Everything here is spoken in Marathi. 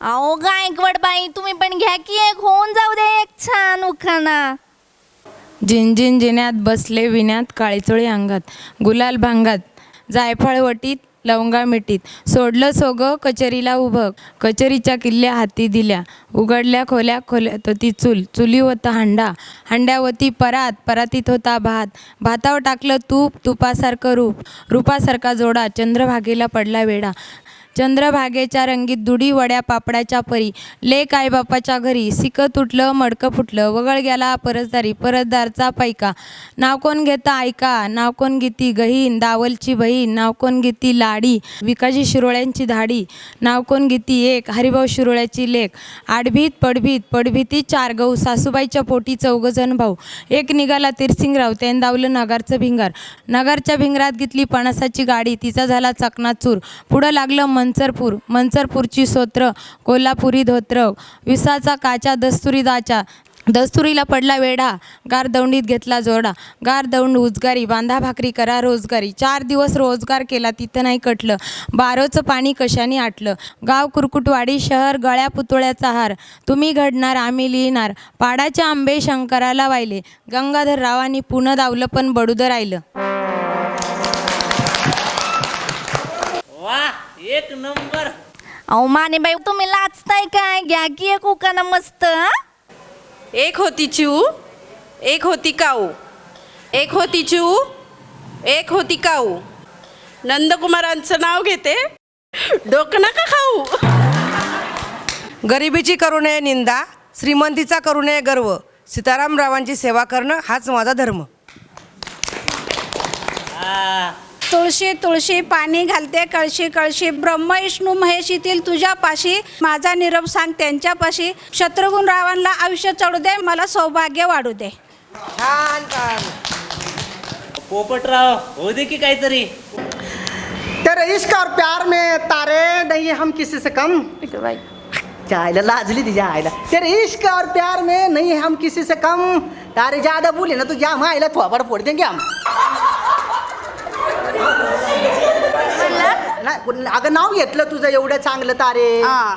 अहो गायकवाड बाई तुम्ही पण घ्या की एक होऊन जाऊ दे एक छान उखाणा. झिंझिन जिन्यात बसले विण्यात काळीचोळी अंगात गुलाल भांगात जायफळ वटीत लवंगा मिठीत सोडलं सोगं कचेरीला उभं कचेरीच्या किल्ल्या हाती दिल्या उघडल्या खोल्या खोल्यात होती चूल चुली होता हांडा हांड्यावती परात परातीत होता भात भातावर टाकलं तूप तुपासारखं रूप रूपासारखा जोडा चंद्रभागेला पडला वेडा चंद्रभागेच्या रंगीत दुडी वड्या पापडाच्या परी. लेक आईबापाच्या घरी. सिक तुटलं मडकं फुटलं. वगळ गेला परसदारी. परसदारचा पैका. नाव कोण घेता ऐका. नाव कोण गीती गहीन. दावलची बहीण. नाव कोण गीती लाडी. विकाजी शिरोळ्यांची धाडी. नाव कोण गीती एक. हरिभाऊ शिरोळ्याची लेक. आडभीत पडभीत. पडभीती चार गहू. सासूबाईच्या पोटी चौघजण भाऊ. एक निघाला तिरसिंगराव. त्याने दावलं नगारचं भिंगार. नगारच्या भिंगरात घेतली पणसाची गाडी. तिचा झाला चकनाचूर. पुढं लागलं मन मंचरपूर मंचरपूरची सोत्र कोल्हापुरी धोत्र विसाचा काचा दस्तुरी दाचा दस्तुरीला पडला वेढा गार दौंडीत घेतला जोडा गार दौंड उजगारी बांधा भाकरी करा रोजगारी चार दिवस रोजगार केला तिथं नाही कटलं बारोचं पाणी कशाने आटलं गाव कुरकुटवाडी शहर गळ्या पुतळ्याचा हार तुम्ही घडणार आम्ही लिहिणार पाडाच्या आंबे शंकराला वाहिले गंगाधररावांनी पुणं दावलं पण बडूदं राहिलं. एक नंबर. अहो माने बाई तुम्ही लाचताय काय? घ्या की एक उखाणा मस्त हा? एक होती चिऊ एक होती काऊ. एक होती चिऊ एक होती काऊ. नंदकुमारांचं नाव घेते. डोकं नका खाऊ. गरिबीची करू नये निंदा श्रीमंतीचा करू नये गर्व. सीतारामरावांची सेवा करणं हाच माझा धर्म. तुळशी तुळशी पाणी घालते कळशी कळशी. ब्रह्म विष्णू महेश येथील तुझ्यापाशी माझा निरोप सांग त्यांच्यापाशी. शत्रुघ्न रावांना आयुष्य चढू दे मला सौभाग्य वाढू दे. पोपटराव होऊ दे की काहीतरी. तेरे इश्क और प्यार में तारे नहीं है हम किसी से कम. क्या आयला लाजली तिच्या आयला तेरे इश्क और प्यार में नहीं है हम किसी से कम. तारे ज्यादा बोले ना तू जाम आयला थोबाड फोड देंगे हम नाही, अगं नाव घेतलं तुझं एवढं चांगलं तारे. हा.